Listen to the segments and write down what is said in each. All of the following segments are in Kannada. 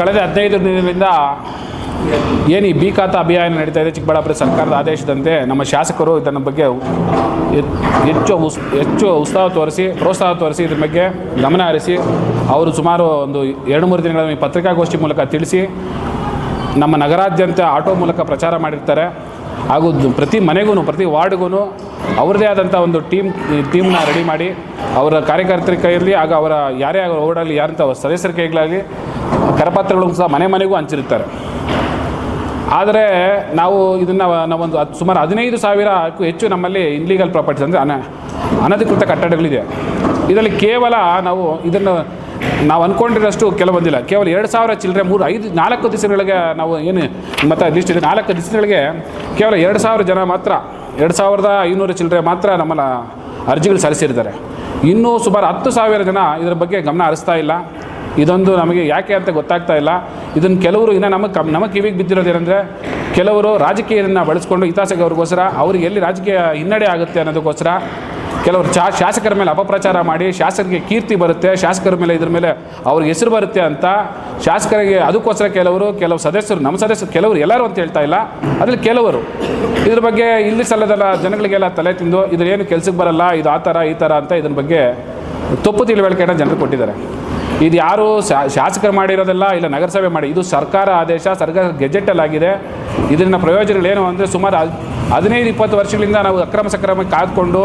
ಕಳೆದ ಹದಿನೈದು ದಿನಗಳಿಂದ ಏನು ಈ ಬಿ ಖಾತಾ ಅಭಿಯಾನ ನಡೀತಾ ಇದೆ ಚಿಕ್ಕಬಳ್ಳಾಪುರ ಸರ್ಕಾರದ ಆದೇಶದಂತೆ ನಮ್ಮ ಶಾಸಕರು ಇದನ್ನ ಬಗ್ಗೆ ಹೆಚ್ಚು ಉಸ್, ಹೆಚ್ಚು ಉತ್ಸಾಹ ತೋರಿಸಿ, ಪ್ರೋತ್ಸಾಹ ತೋರಿಸಿ ಇದ್ರ ಬಗ್ಗೆ ಗಮನ ಹರಿಸಿ, ಅವರು ಸುಮಾರು ಒಂದು ಎರಡು ಮೂರು ದಿನಗಳ ಪತ್ರಿಕಾಗೋಷ್ಠಿ ಮೂಲಕ ತಿಳಿಸಿ, ನಮ್ಮ ನಗರಾದ್ಯಂತ ಆಟೋ ಮೂಲಕ ಪ್ರಚಾರ ಮಾಡಿರ್ತಾರೆ. ಹಾಗೂ ಪ್ರತಿ ಮನೆಗೂ ಪ್ರತಿ ವಾರ್ಡ್ಗೂ ಅವ್ರದ್ದೇ ಆದಂಥ ಒಂದು ಟೀಮ್ ಟೀಮ್ನ ರೆಡಿ ಮಾಡಿ, ಅವರ ಕಾರ್ಯಕರ್ತರ ಕೈಯಲ್ಲಿ ಹಾಗೂ ಅವರ ಯಾರೇ ಓಡಾಗಲಿ ಯಾರಂಥ ಸದಸ್ಯರ ಕೈಗಳಾಗಲಿ ಕರಪತ್ರಗಳು ಸಹ ಮನೆ ಮನೆಗೂ ಹಂಚಿರುತ್ತಾರೆ. ಆದರೆ ನಾವು ಇದನ್ನು ನಾವೊಂದು ಹತ್ತು ಸುಮಾರು ಹದಿನೈದು ಸಾವಿರಕ್ಕೂ ಹೆಚ್ಚು ನಮ್ಮಲ್ಲಿ ಇನ್ಲೀಗಲ್ ಪ್ರಾಪರ್ಟೀಸ್ ಅಂದರೆ ಅನ ಅನಧಿಕೃತ ಕಟ್ಟಡಗಳಿದೆ. ಇದರಲ್ಲಿ ಕೇವಲ ನಾವು ಇದನ್ನು ನಾವು ಅಂದ್ಕೊಂಡಿರೋಷ್ಟು ಕೆಲವೊಂದಿಲ್ಲ ಕೇವಲ ಎರಡು ಸಾವಿರ ಚಿಲ್ಲರೆ, ಮೂರು, ಐದು, ನಾಲ್ಕು ದಿವಸಗಳಿಗೆ ನಾವು ಏನು ಮತ್ತು ಲಿಸ್ಟ್ ಇದೆ. ನಾಲ್ಕು ದಿವಸಗಳಿಗೆ ಕೇವಲ ಎರಡು ಸಾವಿರ ಜನ ಮಾತ್ರ, ಎರಡು ಸಾವಿರದ ಐನೂರು ಚಿಲ್ಲರೆ ಮಾತ್ರ ನಮ್ಮನ್ನು ಅರ್ಜಿಗಳು ಸಲ್ಲಿಸಿರ್ತಾರೆ. ಇನ್ನೂ ಸುಮಾರು ಹತ್ತು ಸಾವಿರ ಜನ ಇದರ ಬಗ್ಗೆ ಗಮನ ಹರಿಸ್ತಾ ಇಲ್ಲ. ಇದೊಂದು ನಮಗೆ ಯಾಕೆ ಅಂತ ಗೊತ್ತಾಗ್ತಾ ಇಲ್ಲ. ಇದನ್ನು ಕೆಲವರು ಇನ್ನು ನಮಗೆ ಕಮ್, ನಮ್ಮ ಕಿವಿಗೆ ಬಿದ್ದಿರೋದೇನೆಂದರೆ ಕೆಲವರು ರಾಜಕೀಯವನ್ನು ಬಳಸ್ಕೊಂಡು ಹಿತಾಸಕ್ತಿಗೋಸ್ಕರ ಅವ್ರಿಗೆ ಎಲ್ಲಿ ರಾಜಕೀಯ ಹಿನ್ನಡೆ ಆಗುತ್ತೆ ಅನ್ನೋದಕ್ಕೋಸ್ಕರ ಕೆಲವರು ಚಾ, ಶಾಸಕರ ಮೇಲೆ ಅಪಪ್ರಚಾರ ಮಾಡಿ, ಶಾಸಕರಿಗೆ ಕೀರ್ತಿ ಬರುತ್ತೆ, ಶಾಸಕರ ಮೇಲೆ ಇದ್ರ ಮೇಲೆ ಅವ್ರಿಗೆ ಹೆಸರು ಬರುತ್ತೆ ಅಂತ ಶಾಸಕರಿಗೆ ಅದಕ್ಕೋಸ್ಕರ ಕೆಲವರು, ಕೆಲವು ಸದಸ್ಯರು, ನಮ್ಮ ಸದಸ್ಯರು, ಕೆಲವರು ಎಲ್ಲರೂ ಅಂತ ಹೇಳ್ತಾ ಇಲ್ಲ. ಅದ್ರಲ್ಲಿ ಕೆಲವರು, ಇದ್ರ ಬಗ್ಗೆ ಇಲ್ಲಿ ಸಲ್ಲದಲ್ಲ ಜನಗಳಿಗೆಲ್ಲ ತಲೆ ತಿಂದು ಇದ್ರೇನು ಕೆಲ್ಸಕ್ಕೆ ಬರಲ್ಲ, ಇದು ಆ ಥರ, ಈ ಥರ ಅಂತ ಇದ್ರ ಬಗ್ಗೆ ತಪ್ಪು ತಿಳುವಳಿಕೆಯನ್ನು ಜನರು ಕೊಟ್ಟಿದ್ದಾರೆ. ಇದು ಯಾರು ಶಾಸಕರು ಮಾಡಿರೋದಲ್ಲ ಇಲ್ಲ ನಗರಸಭೆ ಮಾಡಿ, ಇದು ಸರ್ಕಾರ ಆದೇಶ, ಸರ್ಕಾರ ಗೆಜೆಟಲ್ಲಾಗಿದೆ. ಇದರಿಂದ ಪ್ರಯೋಜನಗಳೇನು ಅಂದರೆ ಸುಮಾರು ಹದ್- ಹದಿನೈದು, ಇಪ್ಪತ್ತು ವರ್ಷಗಳಿಂದ ನಾವು ಅಕ್ರಮ ಸಕ್ರಮ ಕಾದ್ಕೊಂಡು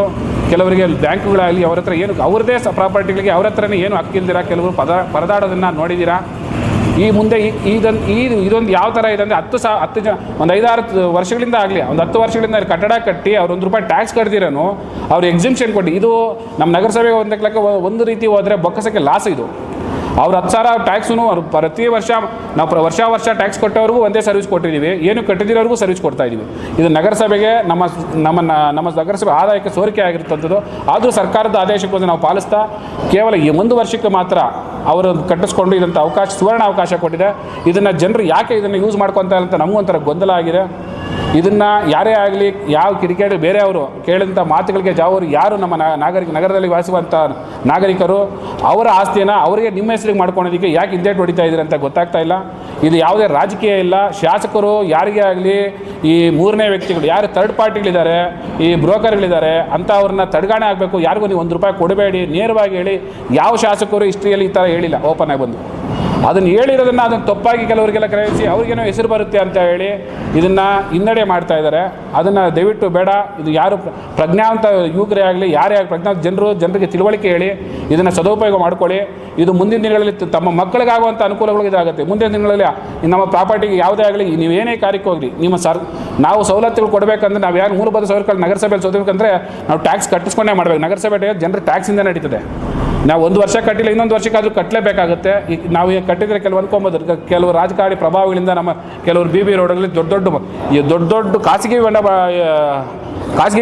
ಕೆಲವರಿಗೆ ಬ್ಯಾಂಕ್ಗಳಾಗಲಿ ಅವ್ರ ಹತ್ರ ಏನು, ಅವ್ರದ್ದೇ ಪ್ರಾಪರ್ಟಿಗಳಿಗೆ ಅವ್ರ ಹತ್ರನೇ ಏನು ಹಕ್ಕಿಲ್ದಿರ ಕೆಲವರು ಪದ, ಪರದಾಡೋದನ್ನು ನೋಡಿದ್ದೀರಾ ಈ ಮುಂದೆ ಇದೊಂದು ಈ, ಇದೊಂದು ಯಾವ ಥರ ಇದೆ ಅಂದರೆ ಹತ್ತು ಸಾ, ಹತ್ತು ಜನ ಒಂದು ಐದಾರು ವರ್ಷಗಳಿಂದ ಆಗಲಿ, ಒಂದು ಹತ್ತು ವರ್ಷಗಳಿಂದ ಕಟ್ಟಡ ಕಟ್ಟಿ ಅವ್ರು ಒಂದು ರೂಪಾಯಿ ಟ್ಯಾಕ್ಸ್ ಕಟ್ದಿರೋನು, ಅವ್ರು ಎಕ್ಸಿಬಿಷನ್ ಕೊಟ್ಟು, ಇದು ನಮ್ಮ ನಗರಸಭೆಗೆ ಒಂದಕ್ಕೆ ಲೆಕ್ಕ ಒಂದು ರೀತಿ ಹೋದರೆ ಬೊಕ್ಕಸಕ್ಕೆ ಲಾಸ್ ಇದು. ಅವ್ರು ಹತ್ತು ಸಾವಿರ ಟ್ಯಾಕ್ಸೂ ಅವ್ರು ಪ್ರತಿ ವರ್ಷ ನಾವು ಪ್ರ- ವರ್ಷ ವರ್ಷ ಟ್ಯಾಕ್ಸ್ ಕೊಟ್ಟವ್ರಿಗೂ ಒಂದೇ ಸರ್ವಿಸ್ ಕೊಟ್ಟಿದ್ದೀವಿ. ಏನು ಕಟ್ಟಿದಿರೋರಿಗೂ ಸರ್ವಿಸ್ ಕೊಡ್ತಾ ಇದ್ದೀವಿ ಇದು ನಗರಸಭೆಗೆ ನಮ್ಮ ನಮ್ಮ ನಮ್ಮ ನಗರಸಭೆ ಆದಾಯಕ್ಕೆ ಸೋರಿಕೆ ಆಗಿರ್ತಂಥದ್ದು. ಆದರೂ ಸರ್ಕಾರದ ಆದೇಶಕ್ಕೊಂದು ನಾವು ಪಾಲಿಸ್ತಾ ಕೇವಲ ಈ ಒಂದು ವರ್ಷಕ್ಕೆ ಮಾತ್ರ ಅವರು ಕಟ್ಟಿಸ್ಕೊಂಡು ಇದಂಥ ಅವಕಾಶ, ಸುವರ್ಣ ಅವಕಾಶ ಕೊಟ್ಟಿದೆ. ಇದನ್ನು ಜನರು ಯಾಕೆ ಇದನ್ನು ಯೂಸ್ ಮಾಡ್ಕೊತಾರೆ ಅಂತ ನಮಗೂ ಒಂಥರ ಗೊಂದಲ ಆಗಿದೆ. ಇದನ್ನು ಯಾರೇ ಆಗಲಿ ಯಾವ ಕ್ರಿಕೆಟ್ ಬೇರೆಯವರು ಕೇಳಿದಂಥ ಮಾತುಗಳಿಗೆ ಜಾವರು ಯಾರು ನಮ್ಮ ನಾಗರಿಕ ನಗರದಲ್ಲಿ ವಾಸಿಸುವಂಥ ನಾಗರಿಕರು? ಅವರ ಆಸ್ತಿಯನ್ನು ಅವರಿಗೆ ನಿಮ್ಮ ಹೆಸರಿಗೆ ಮಾಡ್ಕೊಳೋದಕ್ಕೆ ಯಾಕೆ ಹಿಂದೇಟು ಹೊಡಿತಾ ಇದ್ದೀರಿ ಅಂತ ಗೊತ್ತಾಗ್ತಾ ಇಲ್ಲ. ಇದು ಯಾವುದೇ ರಾಜಕೀಯ ಇಲ್ಲ. ಶಾಸಕರು ಯಾರಿಗೇ ಆಗಲಿ ಈ ಮೂರನೇ ವ್ಯಕ್ತಿಗಳು, ಯಾರು ಥರ್ಡ್ ಪಾರ್ಟಿಗಳಿದ್ದಾರೆ ಈ ಬ್ರೋಕರ್ಗಳಿದ್ದಾರೆ ಅಂತ ಅವ್ರನ್ನ ತಡೆಗಾಣೆ ಆಗಬೇಕು. ಯಾರಿಗೂ ನೀವು ಒಂದು ರೂಪಾಯಿ ಕೊಡಬೇಡಿ. ನೇರವಾಗಿ ಹೇಳಿ, ಯಾವ ಶಾಸಕರು ಹಿಸ್ಟ್ರಿಯಲ್ಲಿ ಈ ಥರ ಹೇಳಿಲ್ಲ. ಓಪನ್ ಆಗಿ ಬಂದು. ಅದನ್ನು ಹೇಳಿರೋದನ್ನು ಅದನ್ನು ತಪ್ಪಾಗಿ ಕೆಲವರಿಗೆಲ್ಲ ಗ್ರಹಿಸಿ ಅವ್ರಿಗೇನೋ ಹೆಸರು ಬರುತ್ತೆ ಅಂತ ಹೇಳಿ ಇದನ್ನು ಹಿನ್ನಡೆ ಮಾಡ್ತಾ ಇದ್ದಾರೆ. ಅದನ್ನು ದಯವಿಟ್ಟು ಬೇಡ, ಇದು ಯಾರು ಪ್ರ- ಪ್ರಜ್ಞಾವಂತ ಯುವಕರೇ ಆಗಲಿ, ಯಾರೇ ಆಗಲಿ, ಪ್ರಜ್ಞಾವಂತ ಜನರು, ಜನರಿಗೆ ತಿಳುವಳಿಕೆ ಹೇಳಿ, ಇದನ್ನು ಸದುಪಯೋಗ ಮಾಡ್ಕೊಳ್ಳಿ. ಇದು ಮುಂದಿನ ದಿನಗಳಲ್ಲಿ ತಮ್ಮ ಮಕ್ಕಳಿಗಾಗುವಂಥ ಅನುಕೂಲಗಳು ಇದಾಗುತ್ತೆ. ಮುಂದಿನ ದಿನಗಳಲ್ಲಿ ನಮ್ಮ ಪ್ರಾಪರ್ಟಿಗೆ ಯಾವುದೇ ಆಗಲಿ ನೀವೇನೇ ಕಾರ್ಯಕ್ಕೆ ಹೋಗಲಿ, ನಿಮ್ಮ ಸರ್, ನಾವು ಸವಲತ್ತುಗಳು ಕೊಡಬೇಕಂದ್ರೆ ನಾವು ಯಾರು ಮೂರು ಬದ ಸಾವಿರ ನಗರಸಭೆಯಲ್ಲಿ ಸೋದಬೇಕಂದ್ರೆ ನಾವು ಟ್ಯಾಕ್ಸ್ ಕಟ್ಟಿಸ್ಕೊಂಡೇ ಮಾಡಬೇಕು. ನಗರಸಭೆ ಜನರು ಟ್ಯಾಕ್ಸಿಂದ ನಡೀತದೆ. ನಾವು ಒಂದು ವರ್ಷ ಕಟ್ಟಿಲ್ಲ, ಇನ್ನೊಂದು ವರ್ಷಕ್ಕಾದರೂ ಕಟ್ಟಲೇಬೇಕಾಗುತ್ತೆ. ನಾವು ಈಗ ಕಟ್ಟಿದರೆ ಕೆಲವು ಅನ್ಕೊಂಬೋದು. ಕೆಲವು ರಾಜಕಾರಣಿ ಪ್ರಭಾವಗಳಿಂದ ನಮ್ಮ ಕೆಲವರು ಬಿ ಬಿ ರೋಡಲ್ಲಿ ದೊಡ್ಡ ದೊಡ್ಡ ಈ ದೊಡ್ಡ ದೊಡ್ಡ ಖಾಸಗಿ ಬಂಡ ಖಾಸಗಿ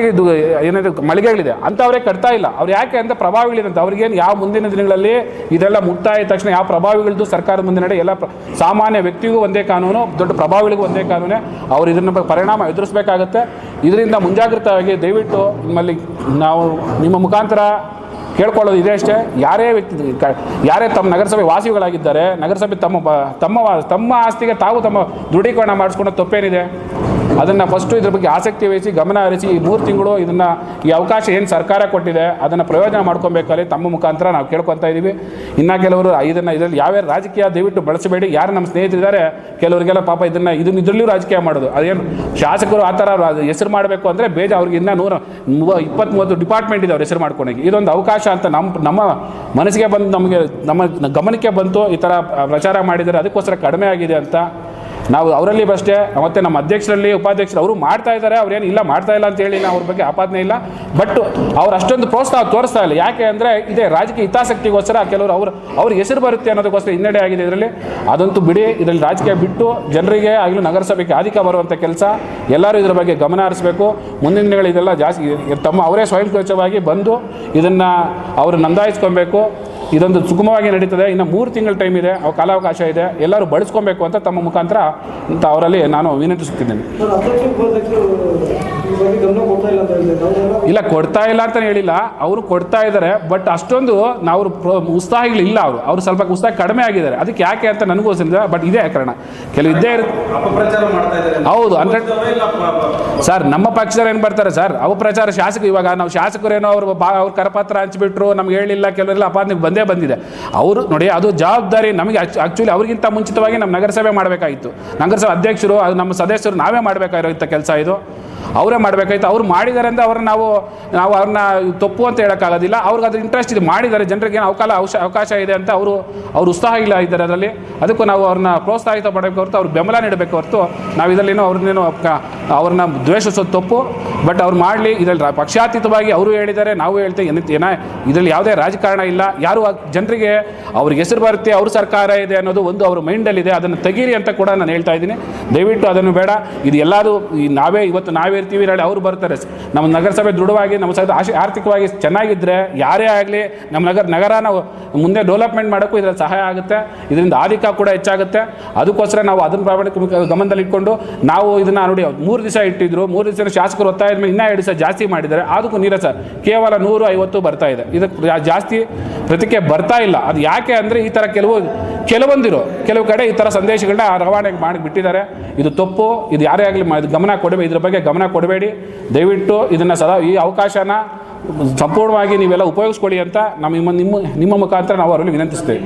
ಏನಿದೆ, ಮಳಿಗೆಗಳಿದೆ. ಅಂಥವರೇ ಕಟ್ತಾ ಇಲ್ಲ. ಅವ್ರು ಯಾಕೆ ಅಂತ ಪ್ರಭಾವಿಗಳಿದಂತ ಅವ್ರಿಗೇನು ಯಾವ ಮುಂದಿನ ದಿನಗಳಲ್ಲಿ ಇದೆಲ್ಲ ಮುಕ್ತಾಯ ತಕ್ಷಣ ಯಾವ ಪ್ರಭಾವಿಗಳದ್ದು ಸರ್ಕಾರದ ಮುಂದೆ ನಡೆ ಎಲ್ಲ ಸಾಮಾನ್ಯ ವ್ಯಕ್ತಿಗೂ ಒಂದೇ ಕಾನೂನು, ದೊಡ್ಡ ಪ್ರಭಾವಿಗಳಿಗೂ ಒಂದೇ ಕಾನೂನೇ. ಅವ್ರು ಇದನ್ನ ಪರಿಣಾಮ ಎದುರಿಸಬೇಕಾಗುತ್ತೆ. ಇದರಿಂದ ಮುಂಜಾಗ್ರತವಾಗಿ ದಯವಿಟ್ಟು ನಿಮ್ಮಲ್ಲಿ ನಾವು ನಿಮ್ಮ ಮುಖಾಂತರ ಕೇಳ್ಕೊಳ್ಳೋದು ಇದೆ ಅಷ್ಟೇ. ಯಾರೇ ವ್ಯಕ್ತಿ ಯಾರೇ ತಮ್ಮ ನಗರಸಭೆ ವಾಸಿಗಳಾಗಿದ್ದಾರೆ, ನಗರಸಭೆ ತಮ್ಮ ತಮ್ಮ ತಮ್ಮ ಆಸ್ತಿಗೆ ತಾವು ತಮ್ಮ ದೃಢೀಕರಣ ಮಾಡಿಸ್ಕೊಂಡ ತಪ್ಪೇನಿದೆ. ಅದನ್ನು ಫಸ್ಟು ಇದ್ರ ಬಗ್ಗೆ ಆಸಕ್ತಿ ವಹಿಸಿ, ಗಮನ ಹರಿಸಿ, ಈ ಮೂರು ತಿಂಗಳು ಇದನ್ನು, ಈ ಅವಕಾಶ ಏನು ಸರ್ಕಾರ ಕೊಟ್ಟಿದೆ, ಅದನ್ನು ಪ್ರಯೋಜನ ಮಾಡ್ಕೊಬೇಕಲ್ಲಿ ತಮ್ಮ ಮುಖಾಂತರ ನಾವು ಕೇಳ್ಕೊತಾ ಇದ್ದೀವಿ ಇನ್ನು ಕೆಲವರು ಇದನ್ನು ಇದರಲ್ಲಿ ಯಾವ್ಯಾವ ರಾಜಕೀಯ ದಯವಿಟ್ಟು ಬಳಸಬೇಡಿ. ಯಾರು ನಮ್ಮ ಸ್ನೇಹಿತರಿದ್ದಾರೆ, ಕೆಲವರಿಗೆಲ್ಲ ಪಾಪ ಇದನ್ನು ಇದನ್ನು ಇದರಲ್ಲೂ ರಾಜಕೀಯ ಮಾಡೋದು. ಅದೇನು ಶಾಸಕರು ಆ ಥರ ಹೆಸರು ಮಾಡಬೇಕು ಅಂದರೆ ಬೇಜ ಅವ್ರಿಗೆ ಇನ್ನೂ ನೂರ ಇಪ್ಪತ್ತ್ ಮೂವತ್ತು ಡಿಪಾರ್ಟ್ಮೆಂಟ್ ಇದೆ ಅವ್ರ ಹೆಸರು ಮಾಡ್ಕೊಳಕ್ಕೆ. ಇದೊಂದು ಅವಕಾಶ ಅಂತ ನಮ್ಮ ನಮ್ಮ ಮನಸ್ಸಿಗೆ ಬಂದು ನಮಗೆ, ನಮ್ಮ ಗಮನಕ್ಕೆ ಬಂತು ಈ ಥರ ಪ್ರಚಾರ ಮಾಡಿದರೆ ಅದಕ್ಕೋಸ್ಕರ ಕಡಿಮೆ ಆಗಿದೆ ಅಂತ ನಾವು ಅವರಲ್ಲಿ ಅಷ್ಟೇ ಮತ್ತೆ ನಮ್ಮ ಅಧ್ಯಕ್ಷರಲ್ಲಿ, ಉಪಾಧ್ಯಕ್ಷರು ಅವರು ಮಾಡ್ತಾ ಇದ್ದಾರೆ, ಅವ್ರೇನು ಇಲ್ಲ, ಮಾಡ್ತಾ ಇಲ್ಲ ಅಂತ ಹೇಳಿ ನಾವು ಅವ್ರ ಬಗ್ಗೆ ಆಪಾದನೆ ಇಲ್ಲ. ಬಟ್ ಅವ್ರು ಅಷ್ಟೊಂದು ಪ್ರೋತ್ಸಾಹ ತೋರಿಸ್ತಾ ಇಲ್ಲ. ಯಾಕೆ ಅಂದರೆ ಇದೇ ರಾಜಕೀಯ ಹಿತಾಸಕ್ತಿಗೋಸ್ಕರ ಕೆಲವರು ಅವ್ರು ಅವ್ರಿಗೆ ಹೆಸರು ಬರುತ್ತೆ ಅನ್ನೋದಕ್ಕೋಸ್ಕರ ಹಿನ್ನಡೆ ಆಗಿದೆ ಇದರಲ್ಲಿ. ಅದಂತೂ ಬಿಡಿ, ಇದರಲ್ಲಿ ರಾಜಕೀಯ ಬಿಟ್ಟು ಜನರಿಗೆ, ಆಗಲೂ ನಗರಸಭೆಗೆ ಅಧಿಕ ಬರುವಂಥ ಕೆಲಸ. ಎಲ್ಲರೂ ಇದರ ಬಗ್ಗೆ ಗಮನ ಹರಿಸಬೇಕು. ಮುಂದಿನ ದಿನಗಳು ಇದೆಲ್ಲ ಜಾಸ್ತಿ ತಮ್ಮ ಅವರೇ ಸ್ವಯಂಕೋಚವಾಗಿ ಬಂದು ಇದನ್ನು ಅವರು ನೋಂದಾಯಿಸ್ಕೊಬೇಕು. ಇದೊಂದು ಸುಗಮವಾಗಿ ನಡೀತದೆ. ಇನ್ನು ಮೂರು ತಿಂಗಳ ಟೈಮ್ ಇದೆ. ಅವ ಕಾಲಾವಕಾಶ ಇದೆ. ಎಲ್ಲರೂ ಬಳಸ್ಕೊಬೇಕು ಅಂತ ತಮ್ಮ ಮುಖಾಂತರ ಅಂತ ಅವರಲ್ಲಿ ನಾನು ವಿನಂತಿಸುತ್ತಿದ್ದೇನೆ. ಇಲ್ಲ ಅಂತ ಹೇಳಿದ್ರೆ ಇಲ್ಲ ಕೊಡ್ತಾ ಇಲ್ಲ ಅಂತ ಹೇಳಿಲ್ಲ. ಅವರು ಕೊಡ್ತಾ ಇದ್ದಾರೆ. ಬಟ್ ಅಷ್ಟೊಂದು ನಾವು ಉತ್ಸಾಹಿಗಳು ಇಲ್ಲ ಅವರು. ಅವರು ಸ್ವಲ್ಪ ಉತ್ಸಾಹ ಕಡಿಮೆ ಆಗಿದ್ದಾರೆ. ಅದಕ್ಕೆ ಯಾಕೆ ಅಂತ ನನಗೂ ಗೊತ್ತಿಲ್ಲ ಬಟ್ ಇದೇ ಕಾರಣ. ಕೆಲವು ಇದ್ದೇ ಇರುತ್ತೆ ಹೌದು. ಹಂಡ್ರೆಡ್ ಪ- ಸರ್ ನಮ್ಮ ಪಕ್ಷದವ್ರು ಏನು ಬರ್ತಾರೆ ಸರ್? ಅಪಪ್ರಚಾರ ಪ್ರಚಾರ ಶಾಸಕ ಇವಾಗ ನಾವು ಶಾಸಕರೇನೋ ಅವರು ಬಾ ಅವ್ರ ಕರಪತ್ರ ಹಂಚ್ಬಿಟ್ರು ನಮ್ಗೆ ಹೇಳಿಲ್ಲ ಕೆಲವರೆಲ್ಲ ಅಪಾದನೆ ಬಂದೇ ಬಂದಿದೆ. ಅವರು ನೋಡಿ, ಅದು ಜವಾಬ್ದಾರಿ ನಮಗೆ ಆ್ಯಕ್ಚುಲಿ ಅವ್ರಿಗಿಂತ ಮುಂಚಿತವಾಗಿ ನಮ್ಮ ನಗರಸಭೆ ಮಾಡಬೇಕಾಗಿತ್ತು ನಗರಸಭೆ ಅಧ್ಯಕ್ಷರು, ಅದು ನಮ್ಮ ಸದಸ್ಯರು ನಾವೇ ಮಾಡಬೇಕಾಗಿರೋಂಥ ಕೆಲಸ ಇದು. ಅವರೇ ಮಾಡಬೇಕಾಯ್ತು. ಅವ್ರು ಮಾಡಿದ್ದಾರೆ ಅಂತ ಅವ್ರನ್ನ ನಾವು ನಾವು ಅವ್ರನ್ನ ತಪ್ಪು ಅಂತ ಹೇಳೋಕ್ಕಾಗೋದಿಲ್ಲ. ಅವ್ರಿಗೆ ಅದ್ರ ಇಂಟ್ರೆಸ್ಟ್ ಇದು. ಮಾಡಿದ್ದಾರೆ. ಜನರಿಗೆ ಏನು ಅವಶ, ಅವಕಾಶ ಇದೆ ಅಂತ ಅವರು, ಅವ್ರು ಉತ್ಸಾಹ ಇಲ್ಲ ಇದ್ದಾರೆ ಅದರಲ್ಲಿ. ಅದಕ್ಕೂ ನಾವು ಅವ್ರನ್ನ ಪ್ರೋತ್ಸಾಹಿತ ಮಾಡಬೇಕು ಹೊರತು, ಅವ್ರಿಗೆ ಬೆಂಬಲ ನೀಡಬೇಕು ಹೊರತು ನಾವು ಇದರಲ್ಲೇನೋ ಅವ್ರನ್ನೇನೋ ಅವ್ರನ್ನ ದ್ವೇಷಿಸೋದು ತಪ್ಪು. ಬಟ್ ಅವ್ರು ಮಾಡಲಿ, ಇದರಲ್ಲಿ ಪಕ್ಷಾತೀತವಾಗಿ ಅವರು ಹೇಳಿದ್ದಾರೆ, ನಾವು ಹೇಳ್ತೇವೆ ಏನಂತ ಏನ, ಇದರಲ್ಲಿ ಯಾವುದೇ ರಾಜಕಾರಣ ಇಲ್ಲ, ಯಾರು ಜನರಿಗೆ ಅವ್ರಿಗೆ ಹೆಸರು ಬರುತ್ತೆ, ಅವ್ರ ಸರ್ಕಾರ ಇದೆ ಅನ್ನೋದು ಒಂದು ಅವ್ರ ಮೈಂಡಲ್ಲಿದೆ, ಅದನ್ನು ತೆಗೀರಿ ಅಂತ ಕೂಡ ನಾನು ಹೇಳ್ತಾ ಇದ್ದೀನಿ. ದಯವಿಟ್ಟು ಅದನ್ನು ಬೇಡ, ಇದು ಎಲ್ಲರೂ ಈ ನಾವೇ, ಇವತ್ತು ನಾವೇ ಇರ್ತೀವಿ ನಾಳೆ ಅವರು ಬರ್ತಾರೆ. ನಮ್ಮ ನಗರಸಭೆ ದೃಢವಾಗಿ, ನಮ್ಮ ಸಹಿತ ಆಶೆ, ಆರ್ಥಿಕವಾಗಿ ಚೆನ್ನಾಗಿದ್ದರೆ ಯಾರೇ ಆಗಲಿ, ನಮ್ಮ ನಗರ, ನಗರನ ಮುಂದೆ ಡೆವಲಪ್ಮೆಂಟ್ ಮಾಡೋಕ್ಕೂ ಇದರಲ್ಲಿ ಸಹಾಯ ಆಗುತ್ತೆ, ಇದರಿಂದ ಆಧಿಕ ಕೂಡ ಹೆಚ್ಚಾಗುತ್ತೆ. ಅದಕ್ಕೋಸ್ಕರ ನಾವು ಅದನ್ನು ಪ್ರಾಮಾಣಿಕ ಗಮನದಲ್ಲಿ ಇಟ್ಕೊಂಡು ನಾವು ಇದನ್ನು ನೋಡಿ, ಮೂರು ದಿವಸ ಇಟ್ಟಿದ್ರು, ಮೂರು ದಿವಸ ಶಾಸಕರು ಒತ್ತಾಯದ ಮೇಲೆ ಇನ್ನೂ ಎರಡು ದಿವಸ ಜಾಸ್ತಿ ಮಾಡಿದ್ದಾರೆ ಅದಕ್ಕೂ ನೀರಸ. ಕೇವಲ ನೂರು ಐವತ್ತು ಬರ್ತಾ ಇದೆ. ಇದಕ್ಕೆ ಜಾಸ್ತಿ ಪ್ರತಿಕೆ ಬರ್ತಾ ಇಲ್ಲ. ಅದು ಯಾಕೆ ಅಂದರೆ ಈ ಥರ ಕೆಲವು, ಕೆಲವೊಂದಿರು, ಕೆಲವು ಕಡೆ ಈ ಥರ ಸಂದೇಶಗಳನ್ನ ರವಾನೆ ಮಾಡಿ ಬಿಟ್ಟಿದ್ದಾರೆ. ಇದು ತಪ್ಪು. ಇದು ಯಾರೇ ಆಗಲಿ ಇದು ಗಮನ ಕೊಡಬೇಕು ಇದ್ರ ಬಗ್ಗೆ ಗಮನ ಕೊಡಬೇಡಿ. ದಯವಿಟ್ಟು ಇದನ್ನು ಸದಾ ಈ ಅವಕಾಶನ ಸಂಪೂರ್ಣವಾಗಿ ನೀವೆಲ್ಲ ಉಪಯೋಗಿಸ್ಕೊಳ್ಳಿ ಅಂತ ನಮ್ಮ ನಿಮ್ಮ ನಿಮ್ಮ ಮುಖಾಂತರ ನಾವು ಅವರಲ್ಲಿ ವಿನಂತಿಸ್ತೇವೆ.